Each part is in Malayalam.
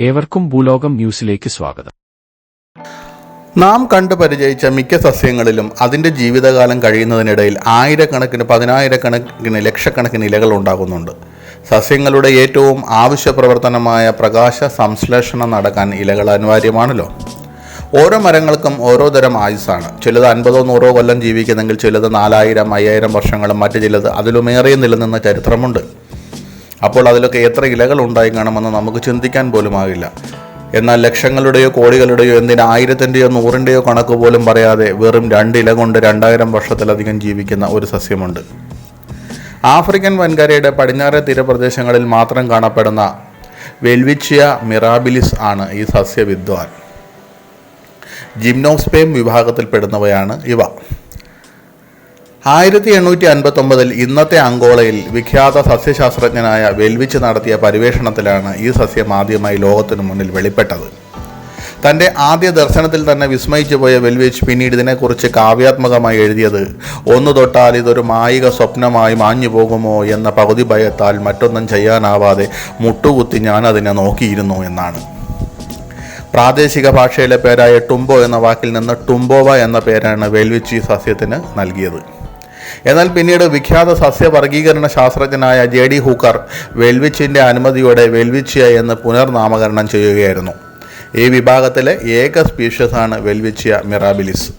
ഏവർക്കും ഭൂലോകം ന്യൂസിലേക്ക് സ്വാഗതം. നാം കണ്ടു പരിചയിച്ച മിക്ക സസ്യങ്ങളിലും അതിന്റെ ജീവിതകാലം കഴിയുന്നതിനിടയിൽ ആയിരക്കണക്കിന് പതിനായിരക്കണക്കിന് ലക്ഷക്കണക്കിന് ഇലകൾ ഉണ്ടാകുന്നുണ്ട്. സസ്യങ്ങളുടെ ഏറ്റവും ആവശ്യപ്രവർത്തനമായ പ്രകാശ സംശ്ലേഷണം നടക്കാൻ ഇലകൾ അനിവാര്യമാണല്ലോ. ഓരോ മരങ്ങൾക്കും ഓരോ തരം ആയുസ്സാണ്. ചിലത് അൻപതോ നൂറോ കൊല്ലം ജീവിക്കുന്നെങ്കിൽ ചിലത് നാലായിരം അയ്യായിരം വർഷങ്ങളും മറ്റു ചിലത് അതിലുമേറെ നിലനിന്ന ചരിത്രമുണ്ട്. അപ്പോൾ അതിലൊക്കെ എത്ര ഇലകൾ ഉണ്ടായി കാണുമെന്ന് നമുക്ക് ചിന്തിക്കാൻ പോലും ആകില്ല. എന്നാൽ ലക്ഷങ്ങളുടെയോ കോടികളുടെയോ എന്തിന് ആയിരത്തിന്റെയോ നൂറിന്റെയോ കണക്ക് പോലും പറയാതെ വെറും രണ്ട് ഇല കൊണ്ട് രണ്ടായിരം വർഷത്തിലധികം ജീവിക്കുന്ന ഒരു സസ്യമുണ്ട്. ആഫ്രിക്കൻ വൻകരയുടെ പടിഞ്ഞാറെ തീരപ്രദേശങ്ങളിൽ മാത്രം കാണപ്പെടുന്ന വെൽവിച്ചിയ മിറാബിലിസ് ആണ് ഈ സസ്യവിദ്വാൻ. ജിംനോസ്പേം വിഭാഗത്തിൽപ്പെടുന്നവയാണ് ഇവ. ആയിരത്തി എണ്ണൂറ്റി അൻപത്തൊമ്പതിൽ ഇന്നത്തെ അങ്കോളയിൽ വിഖ്യാത സസ്യശാസ്ത്രജ്ഞനായ വെൽവിച്ച് നടത്തിയ പര്യവേഷണത്തിലാണ് ഈ സസ്യം ആദ്യമായി ലോകത്തിനു മുന്നിൽ വെളിപ്പെട്ടത്. തന്റെ ആദ്യ ദർശനത്തിൽ തന്നെ വിസ്മയിച്ചു പോയ വെൽവിച്ച് പിന്നീട് ഇതിനെക്കുറിച്ച് കാവ്യാത്മകമായി എഴുതിയത് ഒന്ന് തൊട്ടാൽ ഇതൊരു മായിക സ്വപ്നമായി മാഞ്ഞു പോകുമോ എന്ന പകുതി ഭയത്താൽ മറ്റൊന്നും ചെയ്യാനാവാതെ മുട്ടുകുത്തി ഞാൻ അതിനെ നോക്കിയിരുന്നു എന്നാണ്. പ്രാദേശിക ഭാഷയിലെ പേരായ ടുംബോ എന്ന വാക്കിൽ നിന്ന് ടുംബോവ എന്ന പേരാണ് വെൽവിച്ചി സസ്യത്തിന് നൽകിയത്. എന്നാൽ പിന്നീട് വിഖ്യാത സസ്യവർഗീകരണ ശാസ്ത്രജ്ഞനായ ജെ ഡി ഹൂക്കർ വെൽവിച്ചിന്റെ അനുമതിയോടെ വെൽവിച്ചിയ എന്ന് പുനർനാമകരണം ചെയ്യുകയായിരുന്നു. ഈ വിഭാഗത്തിലെ ഏക സ്പീഷ്യസാണ് വെൽവിച്ചിയ മിറാബിലിസ്.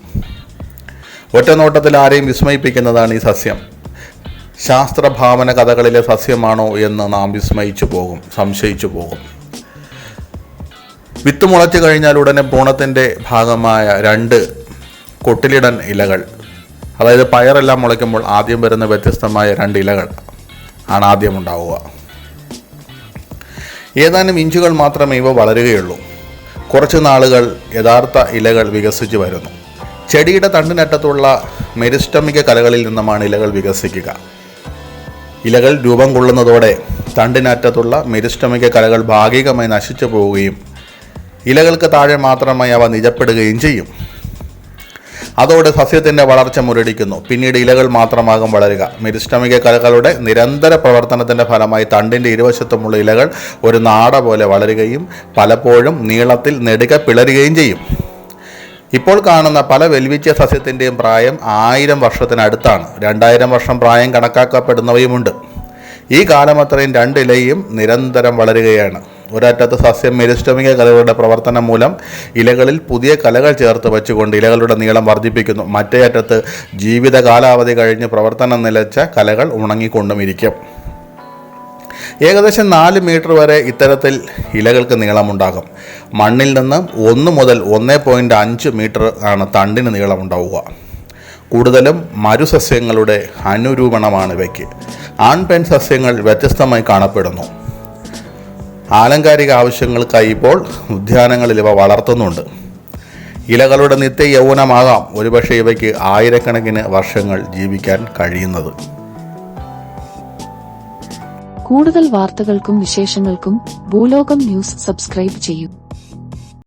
ഒറ്റനോട്ടത്തിൽ ആരെയും വിസ്മയിപ്പിക്കുന്നതാണ് ഈ സസ്യം. ശാസ്ത്രഭാവന കഥകളിലെ സസ്യമാണോ എന്ന് നാം വിസ്മയിച്ചു പോകും സംശയിച്ചു പോകും. വിത്ത് മുളച്ചു കഴിഞ്ഞാൽ ഉടനെ പൂണത്തിന്റെ ഭാഗമായ രണ്ട് കൊട്ടിലിടൻ ഇലകൾ അതായത് പയറെല്ലാം മുളയ്ക്കുമ്പോൾ ആദ്യം വരുന്ന വ്യത്യസ്തമായ രണ്ട് ഇലകൾ ആണ് ആദ്യം ഉണ്ടാവുക. ഏതാനും ഇഞ്ചുകൾ മാത്രമേ ഇവ വളരുകയുള്ളൂ. കുറച്ച് നാളുകൾ യഥാർത്ഥ ഇലകൾ വികസിച്ച് വരുന്നു. ചെടിയുടെ തണ്ടിനറ്റത്തുള്ള മെരിസ്റ്റമിക കലകളിൽ നിന്നുമാണ് ഇലകൾ വികസിക്കുക. ഇലകൾ രൂപം കൊള്ളുന്നതോടെ തണ്ടിനറ്റത്തുള്ള മെരിസ്റ്റമിക കലകൾ ഭാഗികമായി നശിച്ചു പോവുകയും ഇലകൾക്ക് താഴെ മാത്രമായി അവ നിജപ്പെടുകയും ചെയ്യും. അതോടെ സസ്യത്തിന്റെ വളർച്ച മുരടിക്കുന്നു. പിന്നീട് ഇലകൾ മാത്രമാകും വളരുക. മെരിസ്റ്റമിക കലകളുടെ നിരന്തര പ്രവർത്തനത്തിന്റെ ഫലമായി തണ്ടിന്റെ ഇരുവശത്തുമുള്ള ഇലകൾ ഒരു നാട പോലെ വളരുകയും പലപ്പോഴും നീളത്തിൽ നെടുക പിളരുകയും ചെയ്യും. ഇപ്പോൾ കാണുന്ന പല വെൽവിച്ച സസ്യത്തിന്റെയും പ്രായം ആയിരം വർഷത്തിനടുത്താണ് രണ്ടായിരം വർഷം പ്രായം കണക്കാക്കപ്പെടുന്നവയുമുണ്ട്. ഈ കാലമത്രയും രണ്ടിലയും നിരന്തരം വളരുകയാണ്. ഒരറ്റത്ത് സസ്യം മെരിസ്റ്റമിക കലകളുടെ പ്രവർത്തനം മൂലം ഇലകളിൽ പുതിയ കലകൾ ചേർത്ത് വെച്ചുകൊണ്ട് ഇലകളുടെ നീളം വർദ്ധിപ്പിക്കുന്നു. മറ്റേ അറ്റത്ത് ജീവിത കാലാവധി കഴിഞ്ഞ് പ്രവർത്തനം നിലച്ച കലകൾ ഉണങ്ങിക്കൊണ്ടും ഇരിക്കും. ഏകദേശം നാല് മീറ്റർ വരെ ഇത്തരത്തിൽ ഇലകൾക്ക് നീളമുണ്ടാകും. മണ്ണിൽ നിന്ന് ഒന്ന് മുതൽ ഒന്ന് പോയിന്റ് അഞ്ച് മീറ്റർ ആണ് തണ്ടിന് നീളമുണ്ടാവുക. കൂടുതലും മരുസസ്യങ്ങളുടെ അനുരൂപണമാണ് ഇവയ്ക്ക്. ആൺ പെൺ സസ്യങ്ങൾ വ്യത്യസ്തമായി കാണപ്പെടുന്നു. ആലങ്കാരിക ആവശ്യങ്ങൾക്കായി ഇപ്പോൾ ഉദ്യാനങ്ങളിൽ ഇവ വളർത്തുന്നുണ്ട്. ഇലകളുടെ നിത്യ യൗവനമാകാം ഒരുപക്ഷെ ഇവയ്ക്ക് ആയിരക്കണക്കിന് വർഷങ്ങൾ ജീവിക്കാൻ കഴിയുന്നത്. കൂടുതൽ വാർത്തകൾക്കും വിശേഷങ്ങൾക്കും ഭൂലോകം ന്യൂസ് സബ്സ്ക്രൈബ് ചെയ്യൂ.